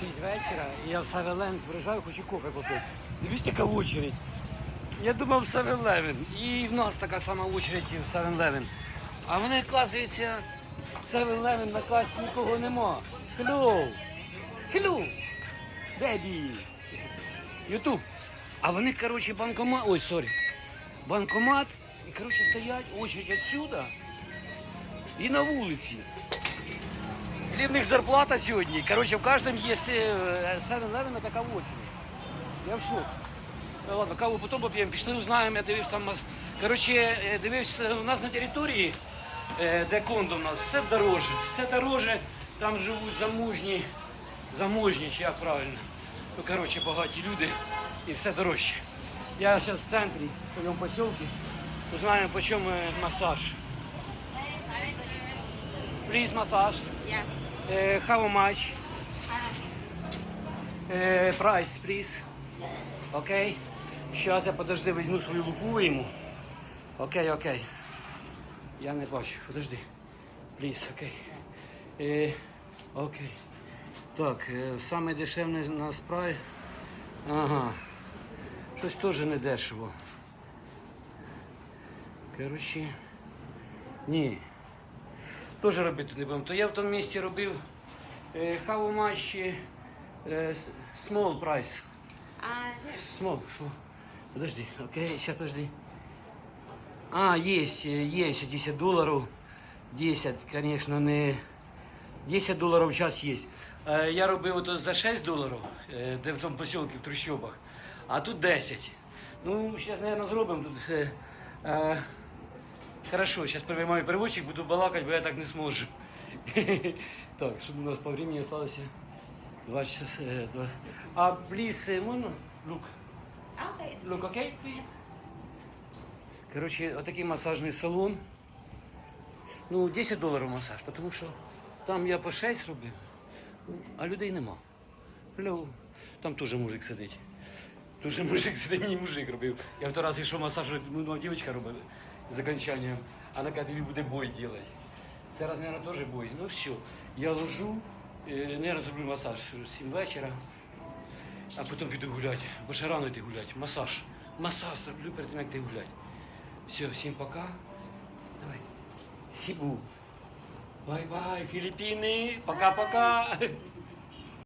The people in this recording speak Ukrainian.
6 вечора, і я в Савеленд приїжджаю, хочу кофе попити. Дивись, така очередь. Я думав 7-Eleven. І в нас така сама очередь в 7-Eleven. А вони, оказується, 7-Eleven на касі нікого нема. Hello! Hello! Baby! Ютуб. А вони, коротше, банкомат. Ой, сорі. Банкомат. І, коротше, стоять очередь отсюда і на вулиці. І в них зарплата сьогодні. Коротше, в кожному є 7-Eleven така очередь. Я в шокі. Ну, Ладно, каву потім поп'ємо, пішли узнаємо, я дивився там. Коротше, е, дивився, у нас на території, е, де кондо у нас, все дороже. Все дороже, там живуть замужні, заможні, чи як правильно. Ну, коротше, багаті люди і все дорожче. Я зараз в центрі, в цьому посілку, узнаємо, по чому масаж. Please массаж. Yeah. Uh, how much? Uh, price, please. Окей. Зараз я подожди, візьму свою лупу вийму. Окей, окей. Я не бачу. Подожди. Пліз, окей. Е, окей. Так, е, саме дешевне на спрай. Ага. Щось теж не дешево. Коротше. Ні. Теж робити не будемо. То я в тому місці робив е, how much е, small price. Uh, Small, small. Подожди, окей, сейчас подожди. А, есть, э, есть 10 долларов. 10, конечно, не... 10 доларів в час є. Е, Я робив ото за 6 доларів, е, де в тому посілку, в трущобах, а тут 10. Ну, зараз, мабуть, зробимо тут. Хорошо, зараз приймаю переводчик, буду балакати, бо я так не зможу. Так, що у нас по времени осталося? Два часа. е. А, please, можна? Look. okay. Look, please? Коротше, отакий масажний салон. Ну, 10 доларів масаж, тому що там я по 6 робив, а людей нема. Hello. Там теж мужик сидить. Дуже мужик сидить, мені мужик робив. Я в той раз йшов масаж, ну, дівчинка робила з окончанням, а вона каже, тобі буде бой робити. Це раз, мабуть, теж бой. Ну все, я ложу, не зроблю масаж 7 вечора. А потім піду гуляти, бо ще рано йти гуляти. Масаж. Масаж зроблю перед тим, як йти гуляти. Все, всім пока. Давай. Сібу. Бай-бай, Філіппіни. Пока-пока.